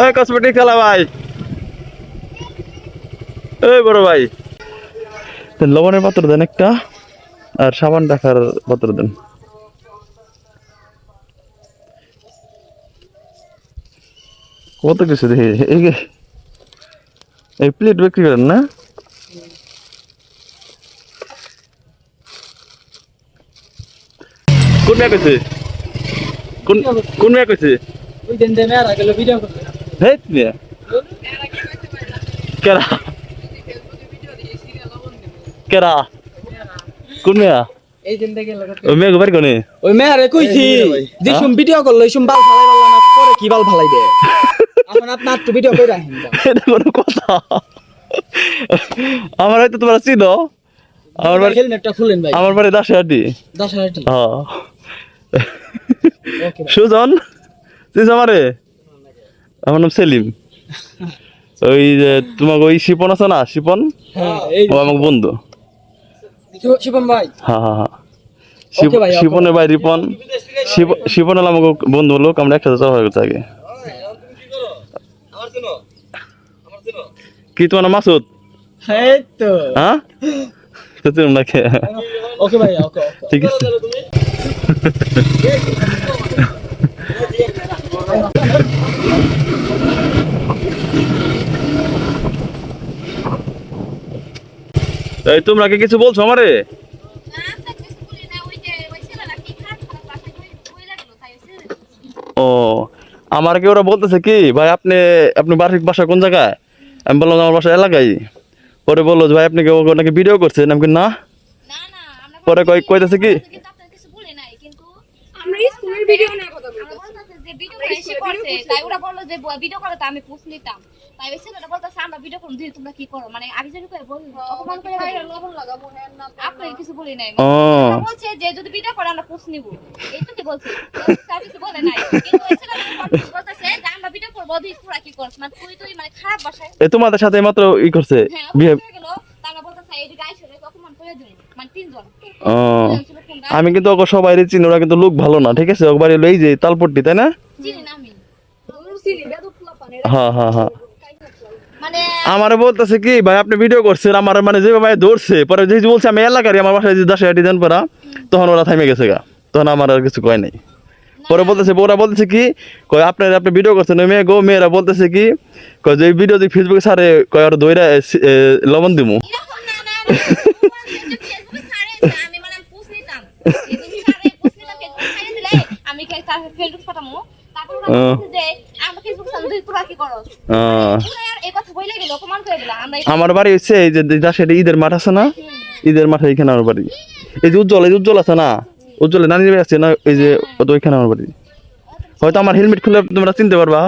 ওই কসমেটিক খেলা ভাই। এই বড় ভাই। তো লবণের পাত্র দেন একটা আর সাবান রাখার পাত্র দেন। কত কিছু দেখি? এই এই প্লেট বিক্রি করেন না? কোন মেয়ে কইছে? কোন কোন মেয়ে কইছে? ওই দিন যে মেয়েরা গেল ভিডিও করবে হেই মেয়ে কেরা কেরা কোন মেয়া ওই মেয়ে গোবার কোনে ওই মেয়েরে কইছি যে সুম ভিডিও করল সুম বাল ফালাই বাল না পরে কি বাল এখন আপনার তো ভিডিও এটা কোনো কথা আমার হয়তো তোমরা চিনো আমার বাড়ি হেলমেটটা খুলেন ভাই আমার বাড়ি দাসহাটি হ্যাঁ সুজন আমারে আমার নাম সেলিম। ওই যে তোমাকে ওই শিপন আছে না? শিপন? হ্যাঁ ও আমার বন্ধু। শি- শিবম ভাই? হ্যাঁ হ্যাঁ হ্যাঁ। শিপনের ভাই রিপন। শিপন হলো আমাকে বন্ধু লোক আমরা একসাথে চলা করতে আগে কি তোমার নাম মাসুদ? হ্যাঁ? তো ওকে ভাই ঠিক আছে। এই, তোমরা কি কিছু বলছো আমারে? ও, আমার কি ওরা বলতেছে কি, ভাই, আপনি আপনি বার্ষিক বাসা কোন জায়গায়? আমি বললাম, আমার বাসা এলাকায়। পরে বলল ভাই, আপনি কি ও নাকি ভিডিও করছেন? আমি না। পরে কই কইতেছে কি, আমরা স্কুলের ভিডিও নিয়ে কথা বলতেছি। তাই ওরা বলল যে ভিডিও করে তো আমি পোস্ট নিতাম। তাই ওই ছেলেটা বলতেছে আমরা ভিডিও করুন দিদি তোমরা কি করো? মানে আগে যদি করে বলি অপমান করে লবণ লাগাবো আপনার কিছু বলি নাই। বলছে যে যদি ভিডিও করে আমরা পোস্ট নিব। এইটুকু বলছে? স্যার কিছু বলে নাই। কিন্তু ওই ছেলেটা বলতেছে যে আমরা ভিডিও করব দিদি তোরা কি করছ? মানে তুই তুই মানে খারাপ ভাষায়। এ তোমাদের সাথে মাত্র ই করছে হ্যাঁ বিহেভ অপমান করে গেল তারা বলতেছে এই গায়ে সরে অপমান করে দিন মানে তিনজন ও। আমি কিন্তু ওকে সবাই চিনি, ওরা কিন্তু লোক ভালো না, ঠিক আছে? ওকে বাড়ি হলো এই যে তালপট্টি, তাই না? হ্যাঁ হ্যাঁ হ্যাঁ। আমারে বলতেছে কি, ভাই, আপনি ভিডিও করছেন, আমার মানে যে ভাই ধরছে, পরে যে বলছে, আমি এলাকারই, আমার বাসায় যে দাসে হাঁটি দেন পরা, তখন ওরা থামে গেছে গা। তখন আমার আর কিছু কয় নাই। পরে বলতেছে, ওরা বলতেছে কি, কয়, আপনার, আপনি ভিডিও করছেন, ওই মেয়ে গো, মেয়েরা বলতেছে কি, কয়, যে ভিডিও যদি ফেসবুকে সারে কয় আর দইরা লবণ দিমু। আমি কে তার ফেসবুক পাঠামু তারপর যে আমরা ফেসবুক ছাড়ে তোরা কি করস আহ, এই কথা বলে গেল অপমান করে দিল আমরা আমার বাড়ি হচ্ছে এই যে দাসে ঈদের মাঠ আছে না? ঈদের মাঠে এইখানে আমার বাড়ি। এই যে উজ্জ্বল এই যে উজ্জ্বল আছে না? উজ্জ্বলে নানি বাড়ি আছে না? এই যে ওইখানে আমার বাড়ি। হয়তো আমার হেলমেট খুলে তোমরা চিনতে পারবা।